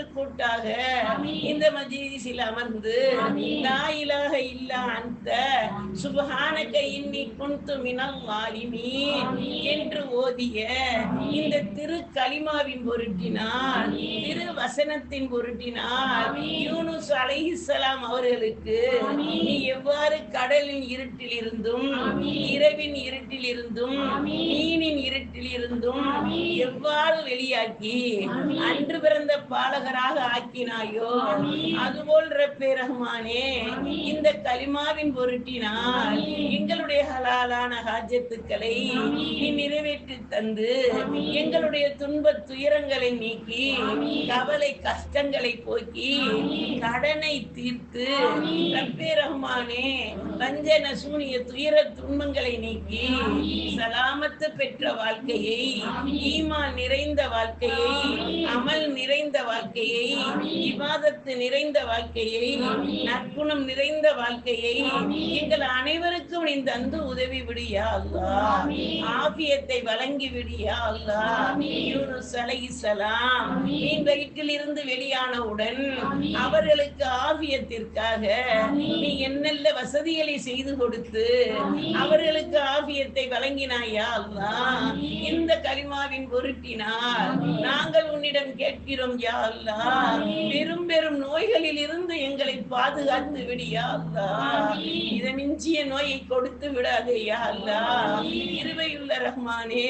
திருக்கூட்டாக இந்த மஜீசில் அமர்ந்து லா இலாஹ இல்லா அந்த சுபஹானக இன்னி குன்து மினல் வாலிமீன் என்று ஓதிய இந்த திரு கலிமாவின் பொருட்டினால் திரு வசனத்தின் பொருட்டினால் யூனுஸ் அலைஹிஸ்ஸலாம் அவர்களுக்கு நீ எவ்வாறு கடலின் இருட்டில் இருந்தும் இரவின் இருட்டில் இருந்தும் இருட்டில் இருந்தும் எவ்வாறு வெளியாக்கி அன்று பிறந்த பாலகராக ஆக்கினாயோ? அதுபோல் ரப்பே ரஹ்மானே இந்த கலிமாவின் பொருட்டினால் எங்களுடைய ஹலாலான ஹாஜத்துக்களை நீ நிறைவேற்றி தந்து எங்களுடைய துன்ப துயரங்களை நீக்கி கவலை கஷ்டங்களை போக்கி கடனை தீர்த்து ரப்பே ரஹ்மானே வஞ்சன சூனிய துயர துன்பங்களை நீக்கி சலாமத்து பெற்ற வாழ்க்கையை ஈமான் நிறைந்த வாழ்க்கையை அமல் நிறைந்த வாழ்க்கையை விவாதத்து நிறைந்த வாழ்க்கையை நற்குணம் நிறைந்த வாழ்க்கையை எங்கள் அனைவருக்கும் நீ தந்து உதவி விடியா அல்லா. ஆபியத்தை வழங்கி விடியா அல்லா. யூனுஸ் அலைஹிஸ்ஸலாம் மீன் வயிற்றில் இருந்து வெளியானவுடன் அவர்களுக்கு ஆபியத்திற்காக நீ என்னெல்ல வசதிகளை செய்து கொடுத்து அவர்களுக்கு ஆபியத்தை வழங்கினாயா அல்லா இந்த கலிமாவின் பொருட்டினால் நாங்கள் உன்னிடம் கேட்கிறோம் யா அல்லா பெரும் பெரும் நோய்களில் இருந்து எங்களை பாதுகாத்து விடியா அல்லா இதை மிஞ்சிய நோயை கொடுத்து விடாதே யா அல்லா இருவையுள்ள ரஹ்மானே.